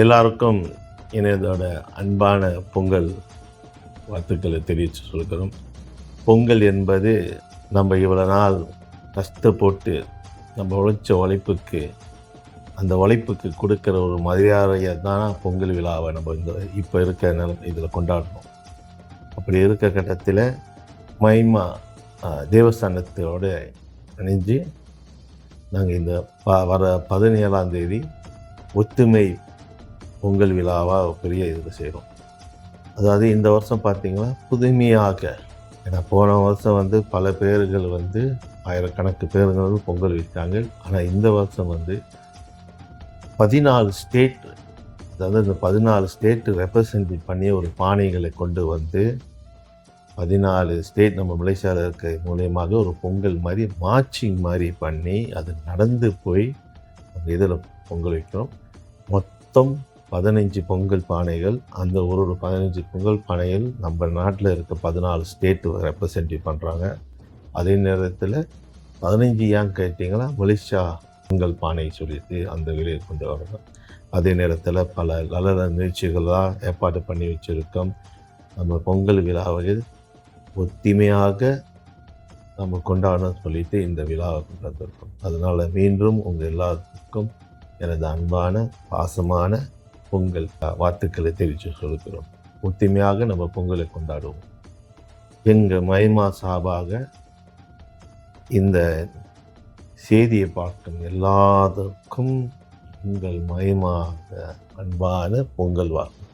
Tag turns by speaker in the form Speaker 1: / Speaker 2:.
Speaker 1: எல்லாருக்கும் இணையதோட அன்பான பொங்கல் வாழ்த்துக்களை தெரிவித்து சொல்கிறோம். பொங்கல் என்பது நம்ம இவ்வளோ நாள் கஷ்டப்பட்டு நம்ம உழைச்ச உழைப்புக்கு அந்த உழைப்புக்கு கொடுக்குற ஒரு மரியாதையை தான் பொங்கல் விழாவை நம்ம இந்த இப்போ இருக்க நில இதில் கொண்டாடுறோம். அப்படி இருக்க கட்டத்தில் மைமா தேவஸ்தானத்தோடு தேவஸ்தானத்தோட இணைஞ்சு நாங்கள் இந்த ப வர பதினேழாம் தேதி ஒத்துமை பொங்கல் விழாவாக பெரிய இது செய்கிறோம் அதாவது இந்த வருஷம் பார்த்தீங்கன்னா புதுமையாக. ஏன்னா போன வருஷம் வந்து பல பேர்கள் வந்து ஆயிரக்கணக்கு பேர்கள் வந்து பொங்கல் வைத்தாங்க ஆனால் இந்த வருஷம் வந்து பதினாலு ஸ்டேட் அதாவது இந்த பதினாலு ஸ்டேட்டு ரெப்ரசன்ட் பண்ணி ஒரு பானைகளை கொண்டு வந்து பதினாலு ஸ்டேட் நம்ம மலேசியாவில் இருக்க மூலியமாக ஒரு பொங்கல் மாதிரி மார்ச்சிங் மாதிரி பண்ணி அது நடந்து போய் அந்த இதில் பொங்கல் வைக்கிறோம். மொத்தம் பதினஞ்சு பொங்கல் பானைகள் அந்த ஒரு ஒரு பதினஞ்சு பொங்கல் பானைகள் நம்ம நாட்டில் இருக்க பதினாலு ஸ்டேட்டு ரெப்ரசன்ட் பண்ணுறாங்க அதே நேரத்தில் பதினஞ்சு ஏன் கேட்டிங்கன்னா மலேசியா பொங்கல் பானை சொல்லிட்டு அந்த வெளியே கொண்டு வரணும் அதே நேரத்தில் பல நல்ல நிகழ்ச்சிகளாக ஏற்பாடு பண்ணி வச்சுருக்கோம். நம்ம பொங்கல் விழாவை ஒத்திமையாக நம்ம கொண்டாடணும் சொல்லிட்டு இந்த விழாவை கொண்டாந்துருக்கோம் அதனால் மீண்டும் உங்கள் எல்லாத்துக்கும் எனது அன்பான பாசமான பொங்கல் வாழ்த்துக்களை தெரிவித்து சொல்கிறோம் ஒத்துமையாக நம்ம பொங்கலை கொண்டாடுவோம். எங்கள் மைமா சார்பாக இந்த செய்தியை பார்க்கும் எல்லாத்துக்கும் உங்கள் மைமாக அன்பான பொங்கல் வாழ்த்து